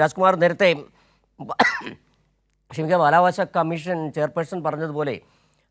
രാജ്കുമാർ നേരത്തെ ക്ഷമിക്കുക ബാലാവകാശ കമ്മീഷൻ ചെയർപേഴ്സൺ പറഞ്ഞതുപോലെ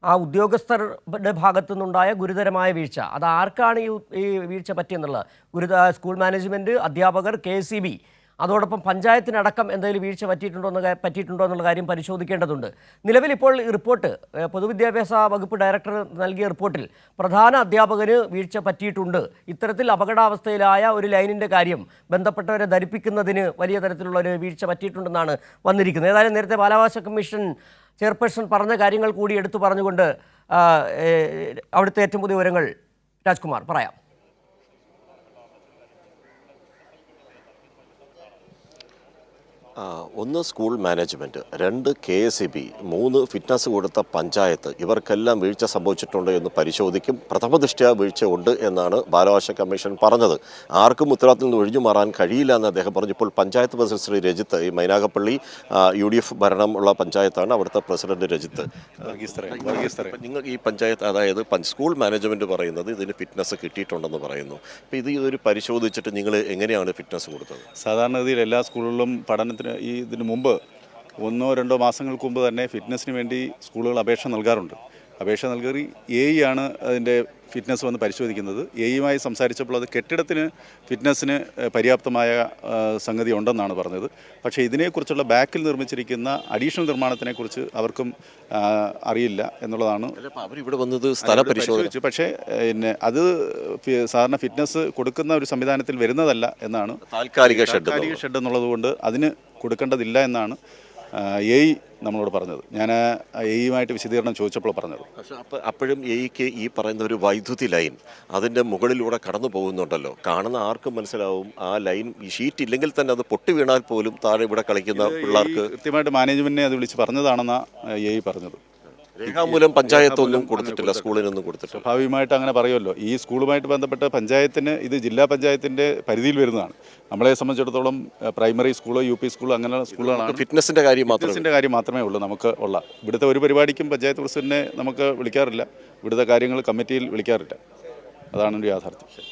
ആ ഉദ്യോഗസ്ഥരുടെ ഭാഗത്തു നിന്നുണ്ടായ ഗുരുതരമായ വീഴ്ച. അത് ആർക്കാണ് ഈ വീഴ്ച പറ്റിയെന്നുള്ളത്? ഗുരുത സ്കൂൾ മാനേജ്മെന്റ് അധ്യാപകർ കെ സി ബി അതോടൊപ്പം പഞ്ചായത്തിനടക്കം എന്തെങ്കിലും വീഴ്ച പറ്റിയിട്ടുണ്ടോ എന്ന് പറ്റിയിട്ടുണ്ടോ എന്നുള്ള കാര്യം പരിശോധിക്കേണ്ടതുണ്ട്. നിലവിൽ ഇപ്പോൾ ഈ റിപ്പോർട്ട് പൊതുവിദ്യാഭ്യാസ വകുപ്പ് ഡയറക്ടർ നൽകിയ റിപ്പോർട്ടിൽ പ്രധാന അധ്യാപകന് വീഴ്ച പറ്റിയിട്ടുണ്ട്. ഇത്തരത്തിൽ അപകടാവസ്ഥയിലായ ഒരു ലൈനിന്റെ കാര്യം ബന്ധപ്പെട്ടവരെ ധരിപ്പിക്കുന്നതിന് വലിയ തരത്തിലുള്ള ഒരു വീഴ്ച പറ്റിയിട്ടുണ്ടെന്നാണ് വന്നിരിക്കുന്നത്. ഏതായാലും നേരത്തെ ബാലാവകാശ കമ്മീഷൻ ചെയർപേഴ്സൺ പറഞ്ഞ കാര്യങ്ങൾ കൂടി എടുത്തു പറഞ്ഞുകൊണ്ട് അവിടുത്തെ ഏറ്റവും പുതിയ വിവരങ്ങൾ രാജ്കുമാർ പറയാം. ഒന്ന് സ്കൂൾ മാനേജ്മെന്റ് രണ്ട് കെ എസ് ഇ ബി മൂന്ന് ഫിറ്റ്നസ് കൊടുത്ത പഞ്ചായത്ത്. ഇവർക്കെല്ലാം വീഴ്ച സംഭവിച്ചിട്ടുണ്ട് എന്ന് പരിശോധിക്കും. പ്രഥമ ദൃഷ്ട്യാ വീഴ്ച ഉണ്ട് എന്നാണ് ബാലാവകാശ കമ്മീഷൻ പറഞ്ഞത്. ആർക്കും ഉത്തരവാദിത്തത്തിൽ നിന്ന് ഒഴിഞ്ഞു മാറാൻ കഴിയില്ല എന്ന് അദ്ദേഹം പറഞ്ഞപ്പോൾ പഞ്ചായത്ത് പ്രസിഡന്റ് ശ്രീ രജിത്ത് ഈ മൈനാഗപ്പള്ളി യു ഡി എഫ് ഭരണം ഉള്ള പഞ്ചായത്താണ് അവിടുത്തെ പ്രസിഡന്റ് രജിത്ത്. നിങ്ങൾ ഈ പഞ്ചായത്ത് അതായത് സ്കൂൾ മാനേജ്മെന്റ് പറയുന്നത് ഇതിന് ഫിറ്റ്നസ് കിട്ടിയിട്ടുണ്ടെന്ന് പറയുന്നു. അപ്പോൾ ഇത് ഒരു പരിശോധിച്ചിട്ട് നിങ്ങൾ എങ്ങനെയാണ് ഫിറ്റ്നസ് കൊടുത്തത്? സാധാരണഗതിയിൽ എല്ലാ സ്കൂളുകളിലും പഠനത്തിന് ഈ ഇതിന് മുമ്പ് ഒന്നോ രണ്ടോ മാസങ്ങൾക്ക് മുമ്പ് തന്നെ ഫിറ്റ്നസ്സിന് വേണ്ടി സ്കൂളുകൾ അപേക്ഷ നൽകാറുണ്ട്. അപേക്ഷ നൽകി എ ഇ ആണ് അതിന്റെ ഫിറ്റ്നസ് വന്ന് പരിശോധിക്കുന്നത്. എ ഇയുമായി സംസാരിച്ചപ്പോൾ അത് കെട്ടിടത്തിന് ഫിറ്റ്നസ്സിന് പര്യാപ്തമായ സംഗതി ഉണ്ടെന്നാണ് പറഞ്ഞത്. പക്ഷേ ഇതിനെക്കുറിച്ചുള്ള ബാക്കിൽ നിർമ്മിച്ചിരിക്കുന്ന അഡീഷണൽ നിർമ്മാണത്തിനെക്കുറിച്ച് അവർക്കും അറിയില്ല എന്നുള്ളതാണ് അവരിവിടെ വന്നത് സ്ഥല പരിശോധിച്ചു. പക്ഷേ പിന്നെ അത് സാധാരണ ഫിറ്റ്നസ് കൊടുക്കുന്ന ഒരു സംവിധാനത്തിൽ വരുന്നതല്ല എന്നാണ് താൽക്കാലിക ഷെഡ് താൽക്കാലിക ഷെഡ് എന്നുള്ളത് കൊണ്ട് അതിന് കൊടുക്കേണ്ടതില്ല എന്നാണ് എ നമ്മളോട് പറഞ്ഞത്. ഞാൻ എയുമായിട്ട് വിശദീകരണം ചോദിച്ചപ്പോൾ പറഞ്ഞത്. പക്ഷേ അപ്പോൾ അപ്പോഴും എയ്ക്ക് ഈ പറയുന്ന ഒരു വൈദ്യുതി ലൈൻ അതിന്റെ മുകളിലൂടെ കടന്നു പോകുന്നുണ്ടല്ലോ. കാണുന്ന ആർക്കും മനസ്സിലാവും ആ ലൈൻ ഈ ഷീറ്റ് ഇല്ലെങ്കിൽ തന്നെ അത് പൊട്ടി വീണാൽ പോലും താഴെ ഇവിടെ കളിക്കുന്ന പിള്ളേർക്ക് കൃത്യമായിട്ട് മാനേജ്മെന്റിനെ അത് വിളിച്ച് പറഞ്ഞതാണെന്നാണ് എ പറഞ്ഞത്. രേഖാമൂലം പഞ്ചായത്തൊന്നും കൊടുത്തിട്ടില്ല സ്കൂളിനൊന്നും കൊടുത്തിട്ടില്ല. സ്വാഭാവികമായിട്ട് അങ്ങനെ പറയുമല്ലോ. ഈ സ്കൂളുമായിട്ട് ബന്ധപ്പെട്ട് പഞ്ചായത്തിന് ഇത് ജില്ലാ പഞ്ചായത്തിന്റെ പരിധിയിൽ വരുന്നതാണ്. നമ്മളെ സംബന്ധിച്ചിടത്തോളം പ്രൈമറി സ്കൂളോ യു പി സ്കൂളോ അങ്ങനെയുള്ള സ്കൂളുകളാണ്. ഫിറ്റ്നസിന്റെ കാര്യം മാത്രമേ ഫിറ്റ്നസിന്റെ കാര്യം മാത്രമേ ഉള്ളൂ നമുക്ക് ഉള്ള. ഇവിടുത്തെ ഒരു പരിപാടിക്കും പഞ്ചായത്ത് പ്രസിഡന്റിനെ നമുക്ക് വിളിക്കാറില്ല. ഇവിടുത്തെ കാര്യങ്ങൾ കമ്മിറ്റിയിൽ വിളിക്കാറില്ല. അതാണ് ഒരു യാഥാർത്ഥ്യം.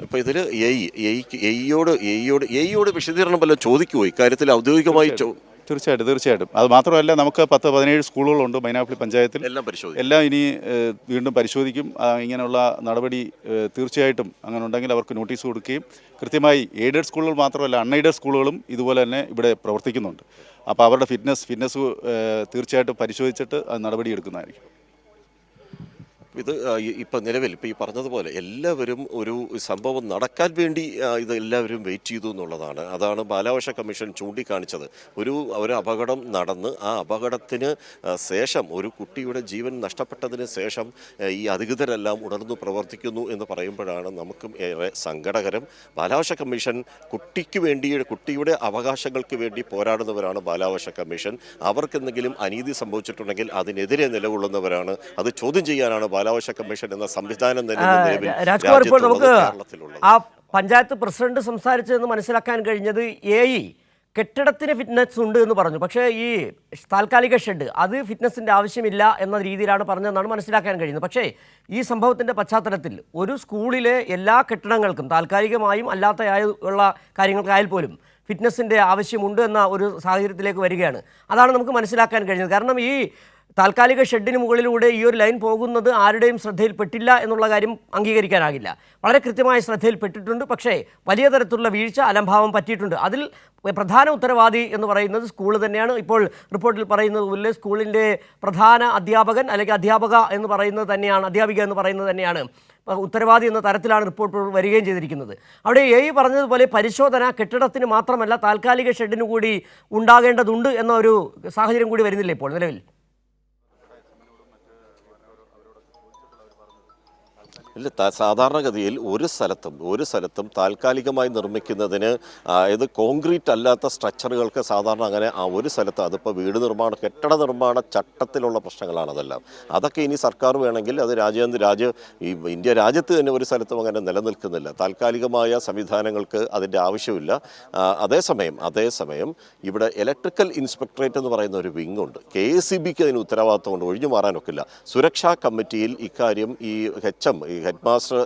ഇപ്പോൾ ഇതിൽ എയ് എയ്ക്ക് എയ്യോട് എയ്യോട് എയ്യോട് വിശദീകരണം വല്ലതും ചോദിക്കുമോ ഇക്കാര്യത്തിൽ ഔദ്യോഗികമായി ചോ- തീർച്ചയായിട്ടും തീർച്ചയായിട്ടും. അത് മാത്രമല്ല നമുക്ക് പത്ത് പതിനേഴ് സ്കൂളുകളുണ്ട് മൈനാപ്പള്ളി പഞ്ചായത്തിൽ. എല്ലാം പരിശോധിക്കും. എല്ലാം ഇനി വീണ്ടും പരിശോധിക്കും. ഇങ്ങനെയുള്ള നടപടി തീർച്ചയായിട്ടും അങ്ങനെ ഉണ്ടെങ്കിൽ അവർക്ക് നോട്ടീസ് കൊടുക്കുകയും കൃത്യമായി എയ്ഡഡ് സ്കൂളുകൾ മാത്രമല്ല അൺഎയ്ഡഡ് സ്കൂളുകളും ഇതുപോലെ തന്നെ ഇവിടെ പ്രവർത്തിക്കുന്നുണ്ട്. അപ്പോൾ അവരുടെ ഫിറ്റ്നസ് ഫിറ്റ്നസ് തീർച്ചയായിട്ടും പരിശോധിച്ചിട്ട് അത് നടപടി എടുക്കുന്നതായിരിക്കും. ഇത് ഇപ്പം നിലവിൽ ഇപ്പം ഈ പറഞ്ഞതുപോലെ എല്ലാവരും ഒരു സംഭവം നടക്കാൻ വേണ്ടി ഇത് എല്ലാവരും വെയിറ്റ് ചെയ്തു എന്നുള്ളതാണ്. അതാണ് ബാലാവകാശ കമ്മീഷൻ ചൂണ്ടിക്കാണിച്ചത്. ഒരു ഒരു അപകടം നടന്ന് ആ അപകടത്തിന് ശേഷം ഒരു കുട്ടിയുടെ ജീവൻ നഷ്ടപ്പെട്ടതിന് ശേഷം ഈ അധികൃതരെല്ലാം ഉണർന്നു പ്രവർത്തിക്കുന്നു എന്ന് പറയുമ്പോഴാണ് നമുക്കും ഏറെ സങ്കടകരം. ബാലാവകാശ കമ്മീഷൻ കുട്ടിക്ക് വേണ്ടി കുട്ടിയുടെ അവകാശങ്ങൾക്ക് വേണ്ടി പോരാടുന്നവരാണ് ബാലാവകാശ കമ്മീഷൻ. അവർക്കെന്തെങ്കിലും അനീതി സംഭവിച്ചിട്ടുണ്ടെങ്കിൽ അതിനെതിരെ നിലകൊള്ളുന്നവരാണ്. അത് ചോദ്യം ചെയ്യാനാണ് ബാലാവകാശ കമ്മീഷൻ എന്ന സംവിധാനം തന്നെ രാജ്കുമാർ ഇപ്പോൾ നമുക്ക് ആ പഞ്ചായത്ത് പ്രസിഡന്റ് സംസാരിച്ചതെന്ന് മനസ്സിലാക്കാൻ കഴിഞ്ഞത് എ ഇ കെട്ടിടത്തിന് ഫിറ്റ്നസ് ഉണ്ട് എന്ന് പറഞ്ഞു. പക്ഷേ ഈ താൽക്കാലിക ഷെഡ് അത് ഫിറ്റ്നസിന്റെ ആവശ്യമില്ല എന്ന രീതിയിലാണ് പറഞ്ഞതെന്നാണ് മനസ്സിലാക്കാൻ കഴിയുന്നത്. പക്ഷേ ഈ സംഭവത്തിന്റെ പശ്ചാത്തലത്തിൽ ഒരു സ്കൂളിലെ എല്ലാ കെട്ടിടങ്ങൾക്കും താൽക്കാലികമായും അല്ലാത്ത ഉള്ള കാര്യങ്ങൾക്കായാൽ പോലും ഫിറ്റ്നസിന്റെ ആവശ്യമുണ്ട് എന്ന ഒരു സാഹചര്യത്തിലേക്ക് വരികയാണ്. അതാണ് നമുക്ക് മനസ്സിലാക്കാൻ കഴിഞ്ഞത്. കാരണം ഈ താൽക്കാലിക ഷെഡിന് മുകളിലൂടെ ഈ ഒരു ലൈൻ പോകുന്നത് ആരുടെയും ശ്രദ്ധയിൽപ്പെട്ടില്ല എന്നുള്ള കാര്യം അംഗീകരിക്കാനാകില്ല. വളരെ കൃത്യമായ ശ്രദ്ധയിൽപ്പെട്ടിട്ടുണ്ട്. പക്ഷേ വലിയ തരത്തിലുള്ള വീഴ്ച അലംഭാവം പറ്റിയിട്ടുണ്ട്. അതിൽ പ്രധാന ഉത്തരവാദി എന്ന് പറയുന്നത് സ്കൂൾ തന്നെയാണ്. ഇപ്പോൾ റിപ്പോർട്ടിൽ പറയുന്നത് പോലെ സ്കൂളിന്റെ പ്രധാന അധ്യാപകൻ അല്ലെങ്കിൽ അധ്യാപക എന്ന് പറയുന്നത് തന്നെയാണ് അധ്യാപിക എന്ന് പറയുന്നത് തന്നെയാണ്. ഉത്തരവാദി എന്ന തരത്തിലാണ് റിപ്പോർട്ട് വരികയും ചെയ്തിരിക്കുന്നത്. അവിടെ എ ഇ പറഞ്ഞതുപോലെ പരിശോധന കെട്ടിടത്തിന് മാത്രമല്ല താൽക്കാലിക ഷെഡിന് കൂടി ഉണ്ടാകേണ്ടതുണ്ട് എന്ന ഒരു സാഹചര്യം കൂടി വരുന്നില്ല ഇപ്പോൾ നിലവിൽ? ഇല്ല സാധാരണഗതിയിൽ ഒരു സ്ഥലത്തും ഒരു സ്ഥലത്തും താൽക്കാലികമായി നിർമ്മിക്കുന്നതിന് ഇത് കോൺക്രീറ്റ് അല്ലാത്ത സ്ട്രക്ചറുകൾക്ക് സാധാരണ അങ്ങനെ ആ ഒരു സ്ഥലത്ത് അതിപ്പോൾ വീട് നിർമ്മാണ കെട്ടിട നിർമ്മാണ ചട്ടത്തിലുള്ള പ്രശ്നങ്ങളാണ് അതെല്ലാം. അതൊക്കെ ഇനി സർക്കാർ വേണമെങ്കിൽ അത് രാജ്യാന്തര രാജ്യ ഈ ഇന്ത്യ രാജ്യത്ത് തന്നെ ഒരു സ്ഥലത്തും അങ്ങനെ നിലനിൽക്കുന്നില്ല. താൽക്കാലികമായ സംവിധാനങ്ങൾക്ക് അതിന്റെ ആവശ്യമില്ല. അതേസമയം അതേസമയം ഇവിടെ ഇലക്ട്രിക്കൽ ഇൻസ്പെക്ടറേറ്റ് എന്ന് പറയുന്ന ഒരു വിങ് ഉണ്ട്. കെ എസ് സി ബിക്ക് അതിന് ഉത്തരവാദിത്തമുണ്ട് ഒഴിഞ്ഞു മാറാനൊക്കില്ല. സുരക്ഷാ കമ്മിറ്റിയിൽ ഇക്കാര്യം ഈ H M head master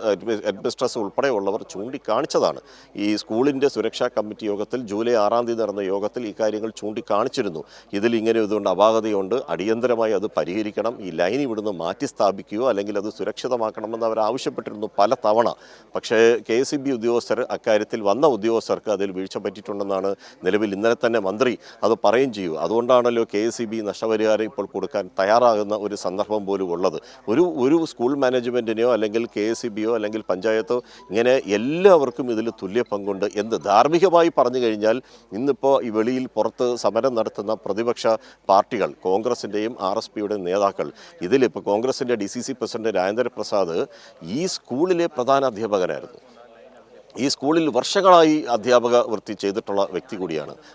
head mistress ഉൾപ്പെടെയുള്ളവർ ചൂണ്ടിക്കാണിച്ചതാണ്. ഈ സ്കൂളിന്റെ സുരക്ഷാ കമ്മിറ്റി യോഗത്തിൽ ജൂലൈ ആറാം തീയതി നടന്ന യോഗത്തിൽ ഇക്കാര്യങ്ങൾ കാര്യങ്ങൾ ചൂണ്ടിക്കാണിച്ചിരുന്നു. ഇതിൽ ഇങ്ങനെ ഇതുകൊണ്ട് അപാകതയുണ്ട്. അടിയന്തരമായി അത് പരിഹരിക്കണം. ഈ ലൈൻ ഇവിടുന്ന് മാറ്റി സ്ഥാപിക്കുകയോ അല്ലെങ്കിൽ അത് സുരക്ഷിതമാക്കണമെന്ന് അവർ ആവശ്യപ്പെട്ടിരുന്നു പല തവണ. പക്ഷേ കെ എസ് ബി ഉദ്യോഗസ്ഥർ അക്കാര്യത്തിൽ വന്ന ഉദ്യോഗസ്ഥർക്ക് അതിൽ വീഴ്ച പറ്റിയിട്ടുണ്ടെന്നാണ് നിലവിൽ ഇന്നലെ തന്നെ മന്ത്രി അത് പറയും ചെയ്യൂ അതുകൊണ്ടാണല്ലോ കെ എസ് ബി നഷ്ടപരിഹാരം ഇപ്പോൾ കൊടുക്കാൻ തയ്യാറാകുന്ന ഒരു സന്ദർഭം പോലും ഉള്ളത്. ഒരു ഒരു സ്കൂൾ മാനേജ്മെന്റിനെയോ അല്ലെങ്കിൽ കെ എസ് ബിയോ അല്ലെങ്കിൽ പഞ്ചായത്തോ ഇങ്ങനെ എല്ലാവർക്കും ഇതിൽ തുല്യ പങ്കുണ്ട് എന്ന് ധാർമ്മികമായി പറഞ്ഞു കഴിഞ്ഞാൽ ഇന്നിപ്പോൾ ഈ വെളിയിൽ പുറത്ത് സമരം നടത്തുന്ന പ്രതിപക്ഷ പാർട്ടികൾ കോൺഗ്രസിന്റെയും ആർ എസ് പിയുടെയും നേതാക്കൾ ഇതിലിപ്പോൾ കോൺഗ്രസിന്റെ D C C president Rajendra Prasad ഈ സ്കൂളിലെ പ്രധാന അധ്യാപകനായിരുന്നു. ഈ സ്കൂളിൽ വർഷങ്ങളായി അധ്യാപക വൃത്തി ചെയ്തിട്ടുള്ള വ്യക്തി കൂടിയാണ്.